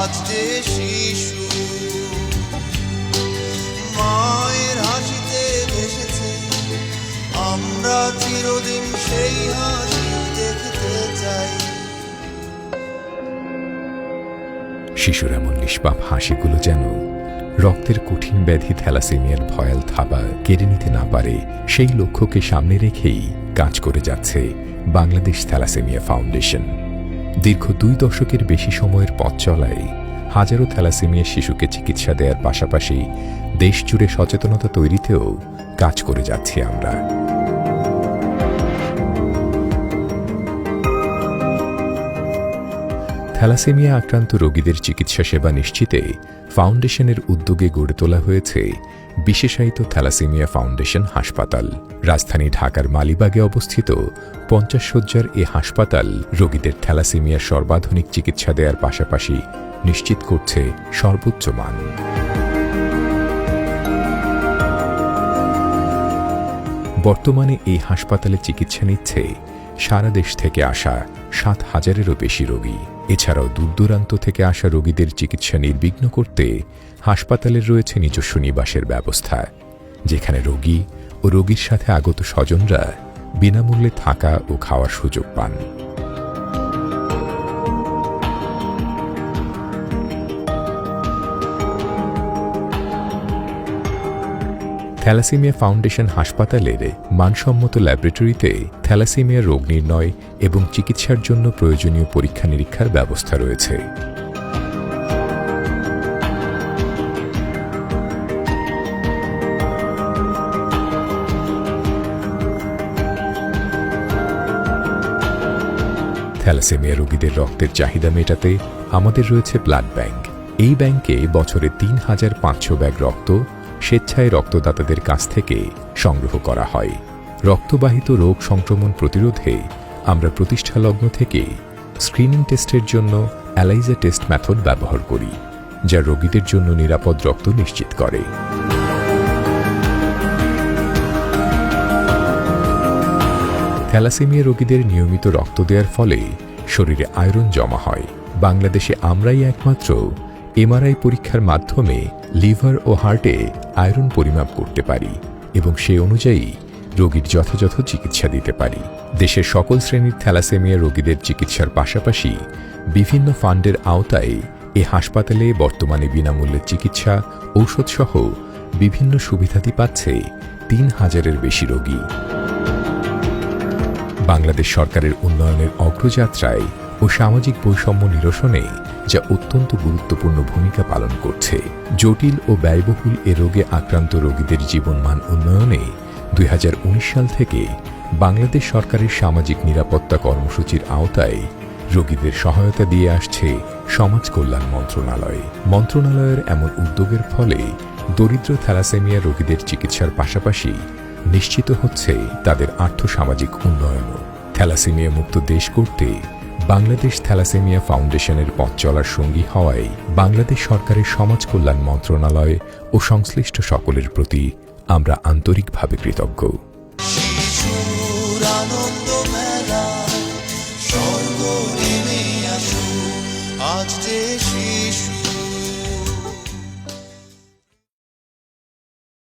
আজ শিশু মায়ের হাসিতে ভেসেছে, আমরা চিরদিন সেই হাসি দেখতে চাই। শিশুর এমন নিষ্পাপ হাসিগুলো যেন রক্তের কঠিন ব্যাধি থ্যালাসেমিয়ার ভয়াল থাবা কেড়ে নিতে না পারে, সেই লক্ষ্যকে সামনে রেখেই কাজ করে যাচ্ছে বাংলাদেশ থ্যালাসেমিয়া ফাউন্ডেশন। দীর্ঘ দুই দশকের বেশি সময়ের পথ চলায় হাজারো থ্যালাসেমিয়া শিশুকে চিকিৎসা দেওয়ার পাশাপাশি দেশ জুড়ে সচেতনতা তৈরিতেও কাজ করে যাচ্ছি আমরা। থ্যালাসেমিয়া আক্রান্ত রোগীদের চিকিৎসা সেবা নিশ্চিতে ফাউন্ডেশনের উদ্যোগে গড়ে তোলা হয়েছে বিশেষায়িত থ্যালাসেমিয়া ফাউন্ডেশন হাসপাতাল। রাজধানী ঢাকার মালিবাগে অবস্থিত পঞ্চাশ শয্যার এ হাসপাতাল রোগীদের থ্যালাসেমিয়া সর্বাধুনিক চিকিৎসা দেওয়ার পাশাপাশি নিশ্চিত করছে সর্বোচ্চ মান। বর্তমানে এই হাসপাতালে চিকিৎসা নিচ্ছে সারা দেশ থেকে আসা সাত হাজারেরও বেশি রোগী। এছাড়াও দূরদূরান্ত থেকে আসা রোগীদের চিকিৎসা নির্বিঘ্ন করতে হাসপাতালের রয়েছে নিজস্ব নিবাসের ব্যবস্থা, যেখানে রোগী ও রোগীর সাথে আগত স্বজনরা বিনামূল্যে থাকা ও খাওয়ার সুযোগ পান। থ্যালাসেমিয়া ফাউন্ডেশন হাসপাতালের মানসম্মত ল্যাবরেটরিতে থ্যালাসেমিয়া রোগ নির্ণয় এবং চিকিৎসার জন্য প্রয়োজনীয় পরীক্ষা নিরীক্ষার ব্যবস্থা রয়েছে। থ্যালাসেমিয়া রোগীদের রক্তের চাহিদা মেটাতে আমাদের রয়েছে ব্লাড ব্যাংক। এই ব্যাংকে বছরে তিন হাজার পাঁচশো ব্যাগ রক্ত স্বেচ্ছায় রক্তদাতাদের কাছ থেকে সংগ্রহ করা হয়। রক্তবাহিত রোগ সংক্রমণ প্রতিরোধে আমরা প্রতিষ্ঠালগ্ন থেকে স্ক্রিনিং টেস্টের জন্য অ্যালাইজা টেস্ট মেথড ব্যবহার করি, যা রোগীদের জন্য নিরাপদ রক্ত নিশ্চিত করে। থ্যালাসেমিয়া রোগীদের নিয়মিত রক্ত দেওয়ার ফলে শরীরে আয়রন জমা হয়। বাংলাদেশে আমরাই একমাত্র এমআরআই পরীক্ষার মাধ্যমে লিভার ও হার্টে আয়রন পরিমাপ করতে পারি এবং সে অনুযায়ী রোগীর যথাযথ চিকিৎসা দিতে পারি। দেশের সকল শ্রেণির থ্যালাসেমিয়া রোগীদের চিকিৎসার পাশাপাশি বিভিন্ন ফান্ডের আওতায় এ হাসপাতালে বর্তমানে বিনামূল্যে চিকিৎসা, ঔষধসহ বিভিন্ন সুবিধাদি পাচ্ছে তিন হাজারের বেশি রোগী। বাংলাদেশ সরকারের উন্নয়নের অগ্রযাত্রায় ও সামাজিক বৈষম্য নিরসনে যা অত্যন্ত গুরুত্বপূর্ণ ভূমিকা পালন করছে। জটিল ও ব্যয়বহুল এ রোগে আক্রান্ত রোগীদের জীবনমান উন্নয়নে দুই হাজার উনিশ সাল থেকে বাংলাদেশ সরকারের সামাজিক নিরাপত্তা কর্মসূচির আওতায় রোগীদের সহায়তা দিয়ে আসছে সমাজ কল্যাণ মন্ত্রণালয়। মন্ত্রণালয়ের এমন উদ্যোগের ফলে দরিদ্র থ্যালাসেমিয়া রোগীদের চিকিৎসার পাশাপাশি নিশ্চিত হচ্ছে তাদের আর্থসামাজিক উন্নয়নও। থ্যালাসেমিয়া মুক্ত দেশ করতে বাংলাদেশ থ্যালাসেমিয়া ফাউন্ডেশনের পথ চলার সঙ্গী হওয়ায় বাংলাদেশ সরকারের সমাজ কল্যাণ মন্ত্রণালয় ও সংশ্লিষ্ট সকলের প্রতি আমরা আন্তরিকভাবে কৃতজ্ঞ। আজ